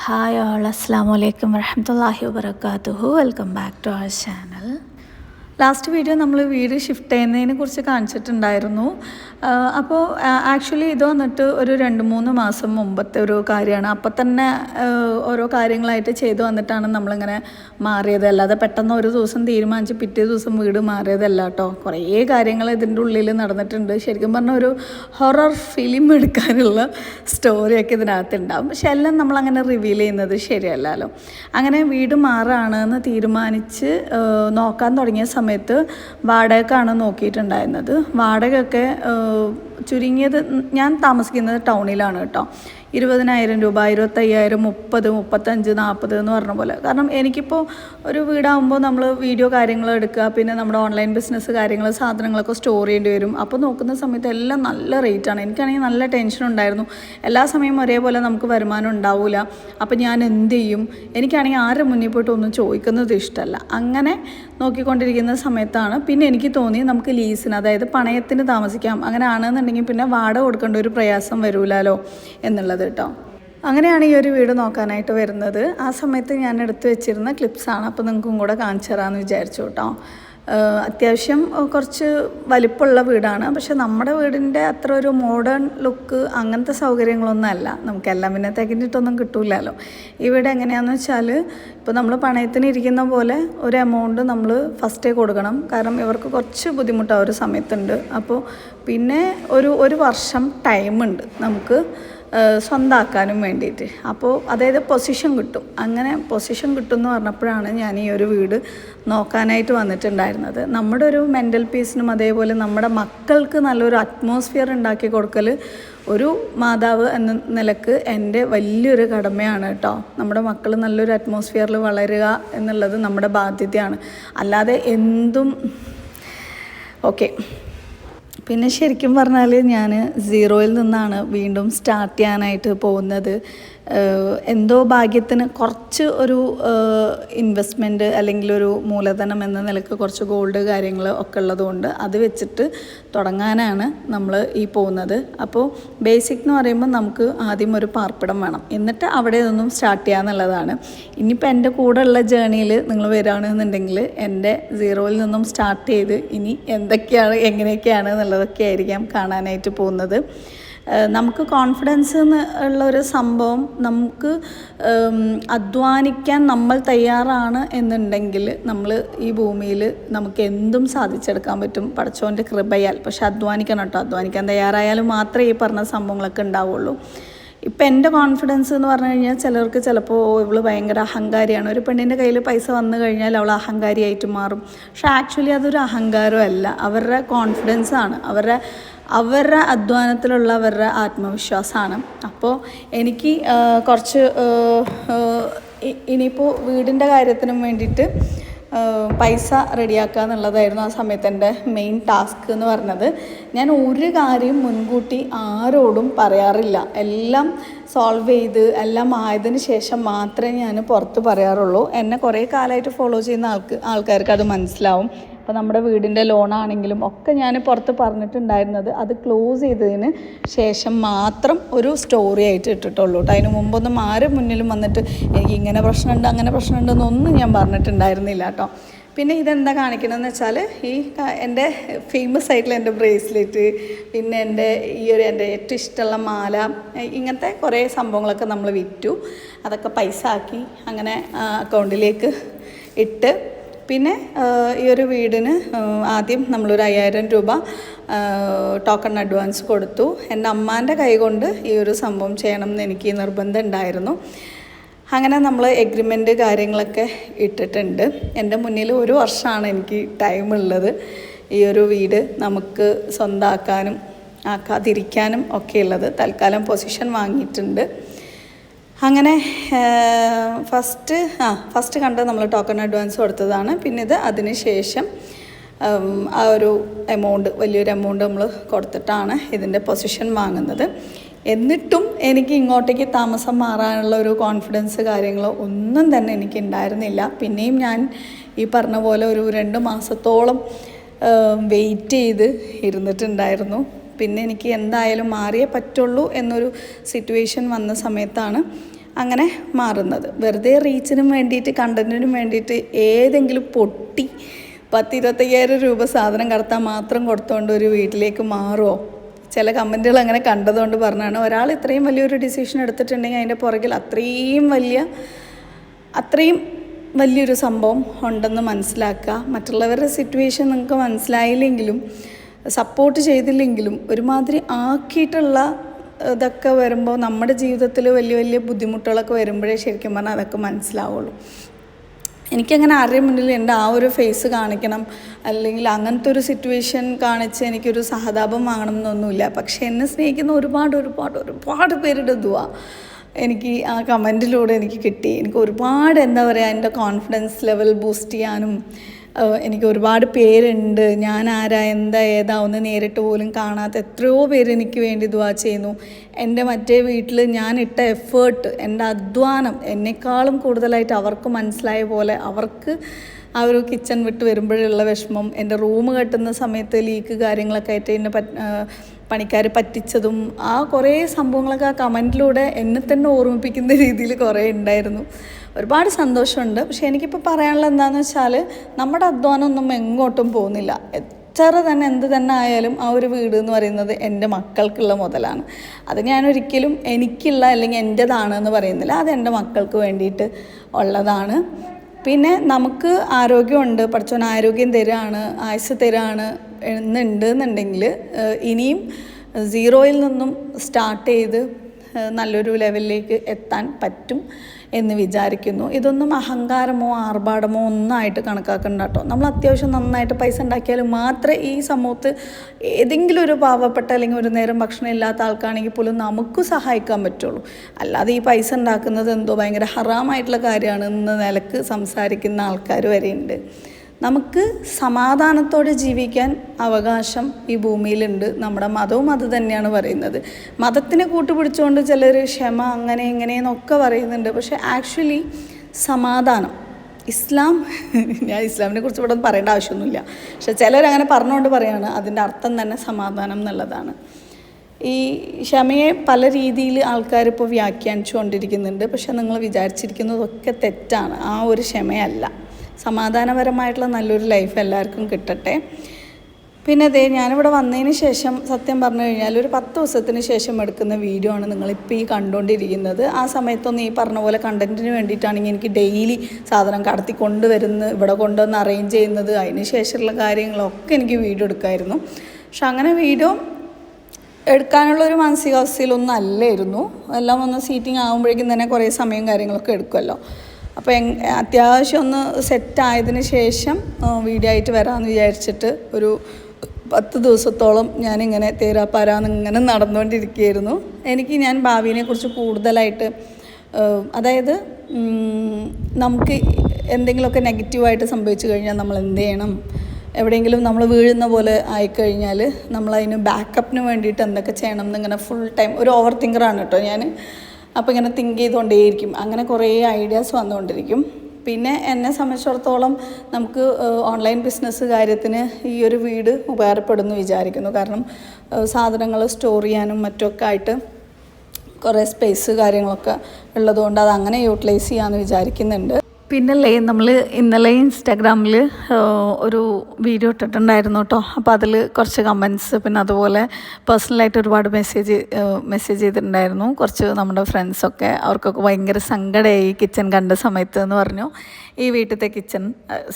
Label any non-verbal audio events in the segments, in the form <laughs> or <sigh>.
Hi all അസ്സാം വലൈക്കും വരഹമത്തല്ലാഹി വബർക്കാത്തുഹു welcome back to our channel last video നമ്മൾ വീട് ഷിഫ്റ്റ് ചെയ്യുന്നതിനെ കുറിച്ച് കാണിച്ചിട്ടുണ്ടായിരുന്നു. അപ്പോൾ ആക്ച്വലി ഇത് വന്നിട്ട് ഒരു രണ്ട് മൂന്ന് മാസം മുമ്പത്തെ ഒരു കാര്യമാണ്. അപ്പോൾ തന്നെ ഓരോ കാര്യങ്ങളായിട്ട് ചെയ്തു വന്നിട്ടാണ് നമ്മളിങ്ങനെ മാറിയത്. അല്ലാതെ പെട്ടെന്ന് ഒരു ദിവസം തീരുമാനിച്ച് പിറ്റേ ദിവസം വീട് മാറിയതല്ല കേട്ടോ കുറേ കാര്യങ്ങൾ ഇതിന്റെ ഉള്ളിൽ നടന്നിട്ടുണ്ട്. ശരിക്കും പറഞ്ഞാൽ ഒരു ഹൊറർ ഫിലിം എടുക്കാനുള്ള സ്റ്റോറിയൊക്കെ ഇതിനകത്ത് ഉണ്ടാവും. പക്ഷെ എല്ലാം നമ്മളങ്ങനെ റിവീൽ ചെയ്യുന്നത് ശരിയല്ലല്ലോ. അങ്ങനെ വീട് മാറാണെന്ന് തീരുമാനിച്ച് നോക്കാൻ തുടങ്ങിയ സമയത്ത് വാടകക്കാണ് നോക്കിയിട്ടുണ്ടായിരുന്നത്. വാടകയൊക്കെ ചുരുങ്ങിയത് ഞാൻ താമസിക്കുന്നത് ടൗണിലാണ് കേട്ടോ. ഇരുപതിനായിരം രൂപ ഇരുപത്തയ്യായിരം മുപ്പത് മുപ്പത്തഞ്ച് നാൽപ്പത് എന്ന് പറഞ്ഞ പോലെ. കാരണം എനിക്കിപ്പോൾ ഒരു വീടാകുമ്പോൾ നമ്മൾ വീഡിയോ കാര്യങ്ങൾ എടുക്കുക പിന്നെ നമ്മുടെ ഓൺലൈൻ ബിസിനസ് കാര്യങ്ങൾ സാധനങ്ങളൊക്കെ സ്റ്റോർ ചെയ്യേണ്ടി വരും. അപ്പോൾ നോക്കുന്ന സമയത്ത് എല്ലാം നല്ല റേറ്റാണ്. എനിക്കാണെങ്കിൽ നല്ല ടെൻഷൻ ഉണ്ടായിരുന്നു. എല്ലാ സമയവും ഒരേപോലെ നമുക്ക് വരുമാനം ഉണ്ടാവില്ല അപ്പോൾ ഞാൻ എന്ത് ചെയ്യും? എനിക്കാണെങ്കിൽ ആരുടെ മുന്നിൽ പോയിട്ട് ഒന്നും ചോദിക്കുന്നത് ഇഷ്ടമല്ല. അങ്ങനെ നോക്കിക്കൊണ്ടിരിക്കുന്ന സമയത്താണ് പിന്നെ എനിക്ക് തോന്നി നമുക്ക് ലീസിന് അതായത് പണയത്തിന് താമസിക്കാം. അങ്ങനെ ആണെന്നുണ്ടെങ്കിൽ പിന്നെ വാടക കൊടുക്കേണ്ട ഒരു പ്രയാസം വരൂലല്ലോ എന്നുള്ളത് കേട്ടോ. അങ്ങനെയാണ് ഈ ഒരു വീട് നോക്കാനായിട്ട് വരുന്നത്. ആ സമയത്ത് ഞാൻ എടുത്തു വെച്ചിരുന്ന ക്ലിപ്സാണ് അപ്പോൾ നിങ്ങൾക്കും കൂടെ കാണിച്ചു തരാമെന്ന് വിചാരിച്ചു കേട്ടോ. അത്യാവശ്യം കുറച്ച് വലിപ്പമുള്ള വീടാണ്. പക്ഷെ നമ്മുടെ വീടിന്റെ അത്ര ഒരു മോഡേൺ ലുക്ക് അങ്ങനത്തെ സൗകര്യങ്ങളൊന്നും അല്ല. നമുക്കെല്ലാം പിന്നെ തികഞ്ഞിട്ടൊന്നും കിട്ടൂലല്ലോ. ഈ വീട് എങ്ങനെയാണെന്ന് വെച്ചാൽ ഇപ്പോൾ നമ്മൾ പണയത്തിന് ഇരിക്കുന്ന പോലെ ഒരു എമൗണ്ട് നമ്മൾ ഫസ്റ്റേ കൊടുക്കണം. കാരണം ഇവർക്ക് കുറച്ച് ബുദ്ധിമുട്ട് ഒരു സമയത്തുണ്ട്. അപ്പോൾ പിന്നെ ഒരു ഒരു വർഷം ടൈമുണ്ട് നമുക്ക് സ്വന്തമാക്കാനും വേണ്ടിയിട്ട്. അപ്പോൾ അതായത് പൊസിഷൻ കിട്ടും. അങ്ങനെ പൊസിഷൻ കിട്ടും എന്ന് പറഞ്ഞപ്പോഴാണ് ഞാൻ ഈ ഒരു വീട് നോക്കാനായിട്ട് വന്നിട്ടുണ്ടായിരുന്നത്. നമ്മുടെ ഒരു മെന്റൽ പീസിനും അതേപോലെ നമ്മുടെ മക്കൾക്ക് നല്ലൊരു അറ്റ്മോസ്ഫിയർ ഉണ്ടാക്കി കൊടുക്കൽ ഒരു മാതാവ് എന്ന നിലയ്ക്ക് എന്റെ വലിയൊരു കടമയാണ് കേട്ടോ. നമ്മുടെ മക്കൾ നല്ലൊരു അറ്റ്മോസ്ഫിയറിൽ വളരുക എന്നുള്ളത് നമ്മുടെ ബാധ്യതയാണ്. അല്ലാതെ എന്തും ഓക്കെ. പിന്നെ ശരിക്കും പറഞ്ഞാൽ ഞാൻ സീറോയിൽ നിന്നാണ് വീണ്ടും സ്റ്റാർട്ട് ചെയ്യാനായിട്ട് പോകുന്നത്. എന്തോ ഭാഗ്യത്തിന് കുറച്ച് ഒരു ഇൻവെസ്റ്റ്മെന്റ് അല്ലെങ്കിൽ ഒരു മൂലധനം എന്ന നിലയ്ക്ക് കുറച്ച് ഗോൾഡ് കാര്യങ്ങൾ ഒക്കെ ഉള്ളതുകൊണ്ട് അത് വെച്ചിട്ട് തുടങ്ങാനാണ് നമ്മൾ ഈ പോകുന്നത്. അപ്പോൾ ബേസിക് എന്ന് പറയുമ്പോൾ നമുക്ക് ആദ്യം ഒരു പാർപ്പിടം വേണം. എന്നിട്ട് അവിടെ നിന്നും സ്റ്റാർട്ട് ചെയ്യാന്നുള്ളതാണ് ഇനിയിപ്പോൾ എന്റെ കൂടെ ഉള്ള ജേണിയിൽ നിങ്ങൾ വരികയാണെന്നുണ്ടെങ്കിൽ എന്റെ സീറോയിൽ നിന്നും സ്റ്റാർട്ട് ചെയ്ത് ഇനി എന്തൊക്കെയാണ് എങ്ങനെയൊക്കെയാണ് എന്നുള്ളതൊക്കെ ആയിരിക്കാം കാണാനായിട്ട് പോകുന്നത്. നമുക്ക് കോൺഫിഡൻസ് എന്ന് ഉള്ള ഒരു സംഭവം നമുക്ക് അധ്വാനിക്കാൻ നമ്മൾ തയ്യാറാണ് എന്നുണ്ടെങ്കിൽ നമ്മൾ ഈ ഭൂമിയിൽ നമുക്ക് എന്തും സാധിച്ചെടുക്കാൻ പറ്റും പടച്ചോന്റെ കൃപയാൽ. പക്ഷെ അധ്വാനിക്കണം കേട്ടോ. അധ്വാനിക്കാൻ തയ്യാറായാലും മാത്രമേ ഈ പറഞ്ഞ സംഭവങ്ങളൊക്കെ ഉണ്ടാവുള്ളൂ. ഇപ്പം എന്റെ കോൺഫിഡൻസ് എന്ന് പറഞ്ഞു കഴിഞ്ഞാൽ ചിലർക്ക് ചിലപ്പോൾ ഇവൾ ഭയങ്കര അഹങ്കാരിയാണ്. ഒരു പെണ്ണിന്റെ കയ്യിൽ പൈസ വന്നു കഴിഞ്ഞാൽ അവൾ അഹങ്കാരിയായിട്ട് മാറും. പക്ഷെ ആക്ച്വലി അതൊരു അഹങ്കാരമല്ല. അവരുടെ കോൺഫിഡൻസ് ആണ്. അവരുടെ അവരുടെ അധ്വാനത്തിലുള്ള അവരുടെ ആത്മവിശ്വാസമാണ്. അപ്പോൾ എനിക്ക് കുറച്ച് ഇനിയിപ്പോൾ വീടിന്റെ കാര്യത്തിനും വേണ്ടിയിട്ട് പൈസ റെഡിയാക്കുക എന്നുള്ളതായിരുന്നു ആ സമയത്ത് എന്റെ മെയിൻ ടാസ്ക് എന്ന് പറഞ്ഞത്. ഞാൻ ഒരു കാര്യം മുൻകൂട്ടി ആരോടും പറയാറില്ല. എല്ലാം സോൾവ് ചെയ്ത് എല്ലാം ആയതിനു ശേഷം മാത്രമേ ഞാൻ പുറത്ത് പറയാറുള്ളൂ. എന്നെ കുറേ കാലമായിട്ട് ഫോളോ ചെയ്യുന്ന ആൾക്ക് ആൾക്കാർക്ക് അത് മനസ്സിലാവും. അപ്പോൾ നമ്മുടെ വീടിന്റെ ലോണാണെങ്കിലും ഒക്കെ ഞാൻ പുറത്ത് പറഞ്ഞിട്ടുണ്ടായിരുന്നത് അത് ക്ലോസ് ചെയ്തതിന് ശേഷം മാത്രം ഒരു സ്റ്റോറി ആയിട്ട് ഇട്ടിട്ടുള്ളൂ കേട്ടോ അതിന് മുമ്പൊന്നും ആരും മുന്നിലും വന്നിട്ട് എനിക്ക് ഇങ്ങനെ പ്രശ്നമുണ്ട് അങ്ങനെ പ്രശ്നമുണ്ടെന്നൊന്നും ഞാൻ പറഞ്ഞിട്ടുണ്ടായിരുന്നില്ല കേട്ടോ പിന്നെ ഇതെന്താ കാണിക്കണമെന്ന് വെച്ചാൽ ഈ എന്റെ ഫേമസ് ആയിട്ടുള്ള എന്റെ ബ്രേസ്ലെറ്റ് പിന്നെ എന്റെ ഈ ഒരു എന്റെ ഏറ്റവും ഇഷ്ടമുള്ള മാല ഇങ്ങനത്തെ കുറേ സംഭവങ്ങളൊക്കെ നമ്മൾ വിറ്റു. അതൊക്കെ പൈസ ആക്കി അങ്ങനെ അക്കൗണ്ടിലേക്ക് ഇട്ട് പിന്നെ ഈ ഒരു വീടിന് ആദ്യം നമ്മളൊരു അയ്യായിരം രൂപ ടോക്കൺ അഡ്വാൻസ് കൊടുത്തു. എന്റെ അമ്മാന്റെ കൈ കൊണ്ട് ഈ ഒരു സംഭവം ചെയ്യണം എന്ന് എനിക്ക് നിർബന്ധം ഉണ്ടായിരുന്നു. അങ്ങനെ നമ്മൾ എഗ്രിമെന്റ് കാര്യങ്ങളൊക്കെ ഇട്ടിട്ടുണ്ട്. എന്റെ മുന്നിൽ ഒരു വർഷമാണ് എനിക്ക് ടൈം ഉള്ളത്. ഈ ഒരു വീട് നമുക്ക് സ്വന്തമാക്കാനും ആക്കാതിരിക്കാനും ഒക്കെ ഉള്ളത്. തൽക്കാലം പൊസിഷൻ വാങ്ങിയിട്ടുണ്ട്. അങ്ങനെ ഫസ്റ്റ് ആ ഫസ്റ്റ് കണ്ട് നമ്മൾ ടോക്കൺ അഡ്വാൻസ് കൊടുത്തതാണ്. പിന്നെ ഇത് അതിന് ശേഷം ആ ഒരു എമൗണ്ട് വലിയൊരു എമൗണ്ട് നമ്മൾ കൊടുത്തിട്ടാണ് ഇതിന്റെ പൊസിഷൻ വാങ്ങുന്നത്. എന്നിട്ടും എനിക്ക് ഇങ്ങോട്ടേക്ക് താമസം മാറാനുള്ള ഒരു കോൺഫിഡൻസ് കാര്യങ്ങളോ ഒന്നും തന്നെ എനിക്ക് ഉണ്ടായിരുന്നില്ല. പിന്നെയും ഞാൻ ഈ പറഞ്ഞ പോലെ ഒരു രണ്ട് മാസത്തോളം വെയിറ്റ് ചെയ്ത് ഇരുന്നിട്ടുണ്ടായിരുന്നു. പിന്നെ എനിക്ക് എന്തായാലും മാറിയേ പറ്റുള്ളൂ എന്നൊരു സിറ്റുവേഷൻ വന്ന സമയത്താണ് അങ്ങനെ മാറുന്നത്. വെറുതെ റീച്ചിനും വേണ്ടിയിട്ട് കണ്ടന്റിനും വേണ്ടിയിട്ട് ഏതെങ്കിലും പൊട്ടി പത്ത് ഇരുപത്തയ്യായിരം രൂപ സാധനം കടത്താൻ മാത്രം കൊടുത്തുകൊണ്ട് ഒരു വീട്ടിലേക്ക് മാറുമോ ചില കമന്റുകൾ അങ്ങനെ കണ്ടതുകൊണ്ട് പറഞ്ഞാണ്. ഒരാൾ ഇത്രയും വലിയൊരു ഡിസിഷൻ എടുത്തിട്ടുണ്ടെങ്കിൽ അതിന്റെ പുറകിൽ അത്രയും വലിയ അത്രയും വലിയൊരു സംഭവം ഉണ്ടെന്ന് മനസ്സിലാക്കുക. മറ്റുള്ളവരുടെ സിറ്റുവേഷൻ നിങ്ങൾക്ക് മനസ്സിലായില്ലെങ്കിലും സപ്പോർട്ട് ചെയ്തില്ലെങ്കിലും ഒരുമാതിരി ആക്കിയിട്ടുള്ള ഇതൊക്കെ വരുമ്പോൾ നമ്മുടെ ജീവിതത്തിൽ വലിയ വലിയ ബുദ്ധിമുട്ടുകളൊക്കെ വരുമ്പോഴേ ശരിക്കും പറഞ്ഞാൽ അതൊക്കെ മനസ്സിലാവുള്ളൂ. എനിക്കങ്ങനെ ആരുടെയും മുന്നിൽ എന്റെ ആ ഒരു ഫേസ് കാണിക്കണം അല്ലെങ്കിൽ അങ്ങനത്തെ ഒരു സിറ്റുവേഷൻ കാണിച്ച് എനിക്കൊരു സഹതാപം വാങ്ങണം എന്നൊന്നുമില്ല പക്ഷേ എന്നെ സ്നേഹിക്കുന്ന ഒരുപാട് ഒരുപാട് ഒരുപാട് പേരുടെ ദുവാ എനിക്ക് ആ കമന്റിലൂടെ എനിക്ക് കിട്ടി. എനിക്ക് ഒരുപാട് എന്താ പറയുക എന്റെ കോൺഫിഡൻസ് ലെവൽ ബൂസ്റ്റ് ചെയ്യാനും എനിക്ക് ഒരുപാട് പേരുണ്ട്. ഞാൻ ആരാ എന്താ ഏതാ ഒന്ന് നേരിട്ട് പോലും കാണാത്ത എത്രയോ പേര് എനിക്ക് വേണ്ടി ദുവാ ചെയ്യുന്നു. എന്റെ മറ്റേ വീട്ടിൽ ഞാൻ ഇട്ട എഫേർട്ട് എന്റെ അധ്വാനം എന്നെക്കാളും കൂടുതലായിട്ട് അവർക്ക് മനസ്സിലായ പോലെ അവർക്ക് ആ ഒരു കിച്ചൺ വിട്ട് വരുമ്പോഴുള്ള വിഷമം എന്റെ റൂം കെട്ടുന്ന സമയത്ത് ലീക്ക് കാര്യങ്ങളൊക്കെ ആയിട്ട് എന്നെ പണിക്കാർ പറ്റിച്ചതും ആ കുറേ സംഭവങ്ങളൊക്കെ ആ കമന്റിലൂടെ എന്നെ തന്നെ ഓർമ്മിപ്പിക്കുന്ന രീതിയിൽ കുറേ ഉണ്ടായിരുന്നു. ഒരുപാട് സന്തോഷമുണ്ട്. പക്ഷേ എനിക്കിപ്പോൾ പറയാനുള്ളത് എന്താണെന്ന് വെച്ചാൽ നമ്മുടെ അധ്വാനമൊന്നും എങ്ങോട്ടും പോകുന്നില്ല. എത്ര തന്നെ എന്ത് തന്നെ ആയാലും ആ ഒരു വീട് എന്ന് പറയുന്നത് എന്റെ മക്കൾക്കുള്ള മുതലാണ്. അത് ഞാൻ ഒരിക്കലും എനിക്കുള്ള അല്ലെങ്കിൽ എന്റെതാണ് എന്ന് പറയുന്നില്ല. അത് എന്റെ മക്കൾക്ക് വേണ്ടിയിട്ട് ഉള്ളതാണ്. പിന്നെ നമുക്ക് ആരോഗ്യമുണ്ട്. പഠിച്ചോൻ ആരോഗ്യം തരാണ് ആയുസ് തരാണ് എന്നുണ്ട് എന്നുണ്ടെങ്കിൽ ഇനിയും സീറോയിൽ നിന്നും സ്റ്റാർട്ട് ചെയ്ത് നല്ലൊരു ലെവലിലേക്ക് എത്താൻ പറ്റും. എന്ന് വിചാരിക്കുന്നു. ഇതൊന്നും അഹങ്കാരമോ ആർഭാടമോ ഒന്നായിട്ട് കണക്കാക്കണ്ട കേട്ടോ നമ്മൾ അത്യാവശ്യം നന്നായിട്ട് പൈസ ഉണ്ടാക്കിയാൽ മാത്രമേ ഈ സമൂഹത്ത് ഏതെങ്കിലും ഒരു പാവപ്പെട്ട അല്ലെങ്കിൽ ഒരു നേരം ഭക്ഷണം ഇല്ലാത്ത ആൾക്കാണെങ്കിൽ പോലും നമുക്ക് സഹായിക്കാൻ പറ്റുള്ളൂ. അല്ലാതെ ഈ പൈസ ഉണ്ടാക്കുന്നത് എന്തോ ഭയങ്കര ഹറാമായിട്ടുള്ള കാര്യമാണ് എന്ന നിലയ്ക്ക് സംസാരിക്കുന്ന ആൾക്കാർ വരെയുണ്ട്. നമുക്ക് സമാധാനത്തോടെ ജീവിക്കാൻ അവകാശം ഈ ഭൂമിയിലുണ്ട്. നമ്മുടെ മതവും അത് തന്നെയാണ് പറയുന്നത്. മതത്തിനെ കൂട്ടുപിടിച്ചുകൊണ്ട് ചിലർ ക്ഷമ അങ്ങനെ ഇങ്ങനെയെന്നൊക്കെ പറയുന്നുണ്ട്. പക്ഷെ ആക്ച്വലി സമാധാനം. ഇസ്ലാം ഞാൻ ഇസ്ലാമിനെ കുറിച്ച് ഇവിടെ പറയേണ്ട ആവശ്യമൊന്നുമില്ല. പക്ഷെ ചിലരങ്ങനെ പറഞ്ഞുകൊണ്ട് പറയാണ്. അതിന്റെ അർത്ഥം തന്നെ സമാധാനം എന്നുള്ളതാണ്. ഈ ക്ഷമയെ പല രീതിയിൽ ആൾക്കാർ ഇപ്പോൾ വ്യാഖ്യാനിച്ചുകൊണ്ടിരിക്കുന്നുണ്ട്. പക്ഷെ നിങ്ങൾ വിചാരിച്ചിരിക്കുന്നതൊക്കെ തെറ്റാണ്. ആ ഒരു ക്ഷമയല്ല. സമാധാനപരമായിട്ടുള്ള നല്ലൊരു ലൈഫ് എല്ലാവർക്കും കിട്ടട്ടെ. പിന്നെ അതേ ഞാനിവിടെ വന്നതിന് ശേഷം സത്യം പറഞ്ഞു കഴിഞ്ഞാൽ ഒരു പത്ത് ദിവസത്തിന് ശേഷം എടുക്കുന്ന വീഡിയോ ആണ് നിങ്ങളിപ്പോൾ ഈ കണ്ടുകൊണ്ടിരിക്കുന്നത് ആ സമയത്തൊന്നും ഈ പറഞ്ഞ പോലെ കണ്ടന്റിന് വേണ്ടിയിട്ടാണെങ്കിൽ എനിക്ക് ഡെയിലി സാധനം കടത്തി കൊണ്ടുവരുന്നത് ഇവിടെ കൊണ്ടുവന്ന് അറേഞ്ച് ചെയ്യുന്നത് അതിന് ശേഷമുള്ള കാര്യങ്ങളൊക്കെ എനിക്ക് വീഡിയോ എടുക്കായിരുന്നു. പക്ഷെ അങ്ങനെ വീഡിയോ എടുക്കാനുള്ള ഒരു മാനസികാവസ്ഥയിലൊന്നും അല്ലായിരുന്നു. എല്ലാം ഒന്ന് സീറ്റിംഗ് ആകുമ്പോഴേക്കും തന്നെ കുറേ സമയം കാര്യങ്ങളൊക്കെ എടുക്കുമല്ലോ അപ്പോൾ അത്യാവശ്യം ഒന്ന് സെറ്റ് ആയതിന് ശേഷം വീഡിയോ ആയിട്ട് വരാമെന്ന് വിചാരിച്ചിട്ട് ഒരു പത്ത് ദിവസത്തോളം ഞാനിങ്ങനെ തേരാപ്പാരാന്ന് ഇങ്ങനെ നടന്നുകൊണ്ടിരിക്കുകയായിരുന്നു എനിക്ക് ഞാൻ ഭാവിയെക്കുറിച്ച് കൂടുതലായിട്ട് അതായത് നമുക്ക് എന്തെങ്കിലുമൊക്കെ നെഗറ്റീവായിട്ട് സംഭവിച്ചു കഴിഞ്ഞാൽ നമ്മൾ എന്ത് ചെയ്യണം? എവിടെയെങ്കിലും നമ്മൾ വീഴുന്ന പോലെ ആയിക്കഴിഞ്ഞാൽ നമ്മളതിന് ബാക്കപ്പിന് വേണ്ടിയിട്ട് എന്തൊക്കെ ചെയ്യണം എന്നിങ്ങനെ ഫുൾ ടൈം ഒരു ഓവർ തിങ്കറാണ് കേട്ടോ ഞാൻ അപ്പോൾ ഇങ്ങനെ തിങ്ക് ചെയ്തുകൊണ്ടേയിരിക്കും അങ്ങനെ കുറേ ഐഡിയാസ് വന്നുകൊണ്ടിരിക്കും പിന്നെ എന്നെ സംബന്ധിച്ചിടത്തോളം നമുക്ക് ഓൺലൈൻ ബിസിനസ് കാര്യത്തിന് ഈ ഒരു വീട് ഉപകാരപ്പെടുന്നു വിചാരിക്കുന്നു. കാരണം സാധനങ്ങൾ സ്റ്റോർ ചെയ്യാനും മറ്റൊക്കെ ആയിട്ട് കുറേ സ്പേസ് കാര്യങ്ങളൊക്കെ ഉള്ളതുകൊണ്ട് അത് അങ്ങനെ യൂട്ടിലൈസ് ചെയ്യാമെന്ന് വിചാരിക്കുന്നുണ്ട്. പിന്നല്ലേ നമ്മൾ ഇന്നലെ ഇൻസ്റ്റാഗ്രാമിൽ ഒരു വീഡിയോ ഇട്ടിട്ടുണ്ടായിരുന്നു കേട്ടോ അപ്പോൾ അതിൽ കുറച്ച് കമൻസ് പിന്നെ അതുപോലെ പേഴ്സണലായിട്ട് ഒരുപാട് മെസ്സേജ് മെസ്സേജ് ചെയ്തിട്ടുണ്ടായിരുന്നു. കുറച്ച് നമ്മുടെ ഫ്രണ്ട്സൊക്കെ അവർക്കൊക്കെ ഭയങ്കര സങ്കടമായി കിച്ചൺ കണ്ട സമയത്ത് എന്ന് പറഞ്ഞു. ഈ വീട്ടിലത്തെ കിച്ചൺ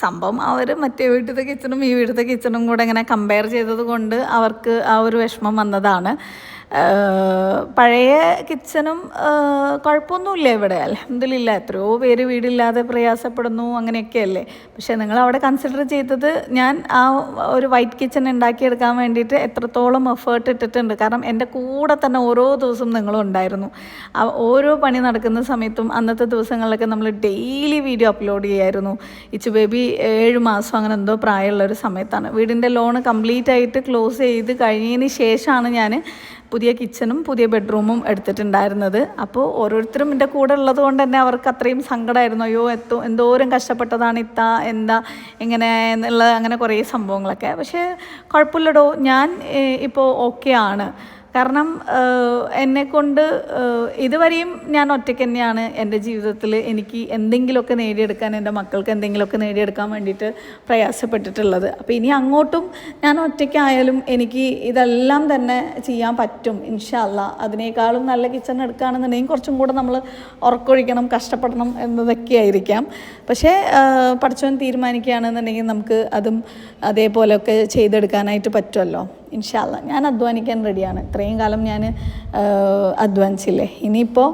സംഭവം അവർ മറ്റേ വീട്ടിലത്തെ കിച്ചണും ഈ വീട്ടിലത്തെ കിച്ചണും കൂടെ ഇങ്ങനെ കമ്പയർ ചെയ്തത് കൊണ്ട് അവർക്ക് ആ ഒരു വിഷമം വന്നതാണ്. പഴയ കിച്ചനും കുഴപ്പമൊന്നുമില്ല ഇവിടെ. അലഹമില്ല എത്രയോ പേര് വീടില്ലാതെ പ്രയാസപ്പെടുന്നു അങ്ങനെയൊക്കെയല്ലേ. പക്ഷേ നിങ്ങൾ അവിടെ കൺസിഡർ ചെയ്തത് ഞാൻ ആ ഒരു വൈറ്റ് കിച്ചൺ ഉണ്ടാക്കിയെടുക്കാൻ വേണ്ടിയിട്ട് എത്രത്തോളം എഫേർട്ട് ഇട്ടിട്ടുണ്ട്. കാരണം എന്റെ കൂടെ തന്നെ ഓരോ ദിവസവും നിങ്ങളും ഉണ്ടായിരുന്നു. ഓരോ പണി നടക്കുന്ന സമയത്തും അന്നത്തെ ദിവസങ്ങളിലൊക്കെ നമ്മൾ ഡെയിലി വീഡിയോ അപ്ലോഡ് ചെയ്യായിരുന്നു. ഇച്ചു ബേബി ഏഴ് മാസം അങ്ങനെ എന്തോ പ്രായമുള്ള ഒരു സമയത്താണ്. വീടിന്റെ ലോൺ കംപ്ലീറ്റ് ആയിട്ട് ക്ലോസ് ചെയ്ത് കഴിഞ്ഞതിന് ശേഷമാണ് ഞാൻ പുതിയ കിച്ചണും പുതിയ ബെഡ്റൂമും എടുത്തിട്ടുണ്ടായിരുന്നത്. അപ്പോൾ ഓരോരുത്തരും എന്റെ കൂടെ ഉള്ളത് കൊണ്ട് തന്നെ അവർക്ക് അത്രയും സങ്കടമായിരുന്നു അയ്യോ എത്തോ എന്തോരം കഷ്ടപ്പെട്ടതാണ് ഇത്ത എന്താ എങ്ങനെ എന്നുള്ള അങ്ങനെ കുറേ സംഭവങ്ങളൊക്കെ. പക്ഷേ കുഴപ്പമില്ലടോ ഞാൻ ഇപ്പോൾ ഓക്കെ ആണ്. കാരണം എന്നെ കൊണ്ട് ഇതുവരെയും ഞാൻ ഒറ്റയ്ക്ക് തന്നെയാണ് എന്റെ ജീവിതത്തിൽ എനിക്ക് എന്തെങ്കിലുമൊക്കെ നേടിയെടുക്കാൻ എന്റെ മക്കൾക്ക് എന്തെങ്കിലുമൊക്കെ നേടിയെടുക്കാൻ വേണ്ടിയിട്ട് പ്രയാസപ്പെട്ടിട്ടുള്ളത്. അപ്പോൾ ഇനി അങ്ങോട്ടും ഞാൻ ഒറ്റയ്ക്കായാലും എനിക്ക് ഇതെല്ലാം തന്നെ ചെയ്യാൻ പറ്റും ഇൻഷല്ല അതിനേക്കാളും നല്ല കിച്ചൺ എടുക്കുകയാണെന്നുണ്ടെങ്കിൽ കുറച്ചും കൂടെ നമ്മൾ ഉറക്കൊഴിക്കണം കഷ്ടപ്പെടണം എന്നതൊക്കെ ആയിരിക്കാം. പക്ഷേ പഠിച്ചവൻ തീരുമാനിക്കുകയാണെന്നുണ്ടെങ്കിൽ നമുക്ക് അതും അതേപോലെയൊക്കെ ചെയ്തെടുക്കാനായിട്ട് പറ്റുമല്ലോ. ഇൻഷാല്ല ഞാൻ അധ്വാനിക്കാൻ റെഡിയാണ്. ഇത്രയും കാലം ഞാൻ അധ്വാനിച്ചില്ലേ. ഇനിയിപ്പോൾ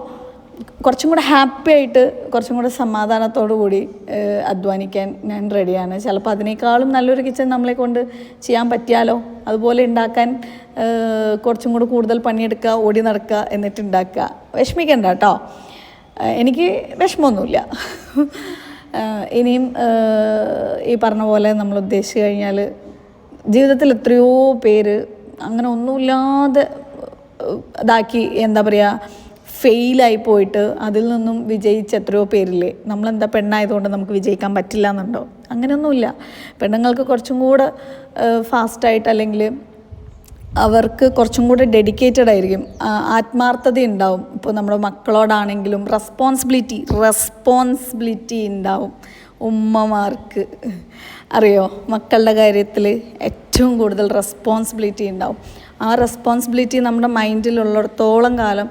കുറച്ചും കൂടെ ഹാപ്പി ആയിട്ട് കുറച്ചും കൂടെ സമാധാനത്തോടു കൂടി അധ്വാനിക്കാൻ ഞാൻ റെഡിയാണ്. ചിലപ്പോൾ അതിനേക്കാളും നല്ലൊരു കിച്ചൺ നമ്മളെ കൊണ്ട് ചെയ്യാൻ പറ്റിയാലോ? അതുപോലെ ഉണ്ടാക്കാൻ കുറച്ചും കൂടെ കൂടുതൽ പണിയെടുക്കുക ഓടി നടക്കുക എന്നിട്ട് ഉണ്ടാക്കുക. വിഷമിക്കണ്ട കേട്ടോ. എനിക്ക് വിഷമമൊന്നുമില്ല. <laughs> ഇനിയും ഈ പറഞ്ഞ പോലെ നമ്മൾ ഉദ്ദേശിച്ചു കഴിഞ്ഞാൽ ജീവിതത്തിൽ എത്രയോ പേര് അങ്ങനെ ഒന്നുമില്ലാതെ ഇതാക്കി എന്താ പറയുക ഫെയിലായി പോയിട്ട് അതിൽ നിന്നും വിജയിച്ച എത്രയോ പേരില്ലേ? നമ്മളെന്താ പെണ്ണായതുകൊണ്ട് നമുക്ക് വിജയിക്കാൻ പറ്റില്ല എന്നുണ്ടോ? അങ്ങനെയൊന്നുമില്ല. പെണ്ണുങ്ങൾക്ക് കുറച്ചും കൂടെ ഫാസ്റ്റായിട്ട് അല്ലെങ്കിൽ അവർക്ക് കുറച്ചും കൂടെ ഡെഡിക്കേറ്റഡ് ആയിരിക്കും. ആത്മാർത്ഥത ഉണ്ടാവും. ഇപ്പോൾ നമ്മുടെ മക്കളോടാണെങ്കിലും റെസ്പോൺസിബിലിറ്റി റെസ്പോൺസിബിലിറ്റി ഉണ്ടാവും. ഉമ്മമാർക്ക്. അറിയോ? മക്കളുടെ കാര്യത്തിൽ ഏറ്റവും കൂടുതൽ റെസ്പോൺസിബിലിറ്റി ഉണ്ടാവും. ആ റെസ്പോൺസിബിലിറ്റി നമ്മുടെ മൈൻഡിലുള്ളിടത്തോളം കാലം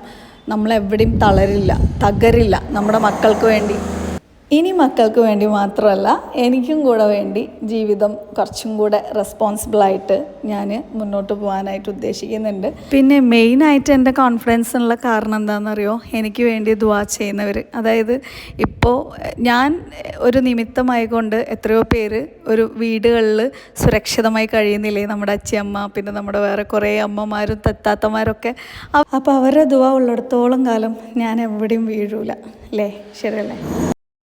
നമ്മളെവിടെയും തളരില്ല തകരില്ല. നമ്മുടെ മക്കൾക്ക് വേണ്ടി. ഇനി മക്കൾക്ക് വേണ്ടി മാത്രമല്ല എനിക്കും കൂടെ വേണ്ടി ജീവിതം കുറച്ചും കൂടെ റെസ്പോൺസിബിളായിട്ട് ഞാൻ മുന്നോട്ട് പോകാനായിട്ട് ഉദ്ദേശിക്കുന്നുണ്ട്. പിന്നെ മെയിനായിട്ട് എന്റെ കോൺഫിഡൻസ് ഉള്ള കാരണം എന്താണെന്നറിയോ? എനിക്ക് വേണ്ടി ദുവാ ചെയ്യുന്നവർ അതായത് ഇപ്പോൾ ഞാൻ ഒരു നിമിത്തമായിക്കൊണ്ട് എത്രയോ പേര് ഒരു വീടുകളിൽ സുരക്ഷിതമായി കഴിയുന്നില്ലേ? നമ്മുടെ അച്ഛയമ്മ പിന്നെ നമ്മുടെ വേറെ കുറേ അമ്മമാരും തത്താത്തമാരൊക്കെ അപ്പോൾ അവരുടെ ദുവാ ഉള്ളിടത്തോളം കാലം ഞാൻ എവിടെയും വീഴൂല. അല്ലേ? ശരിയല്ലേ?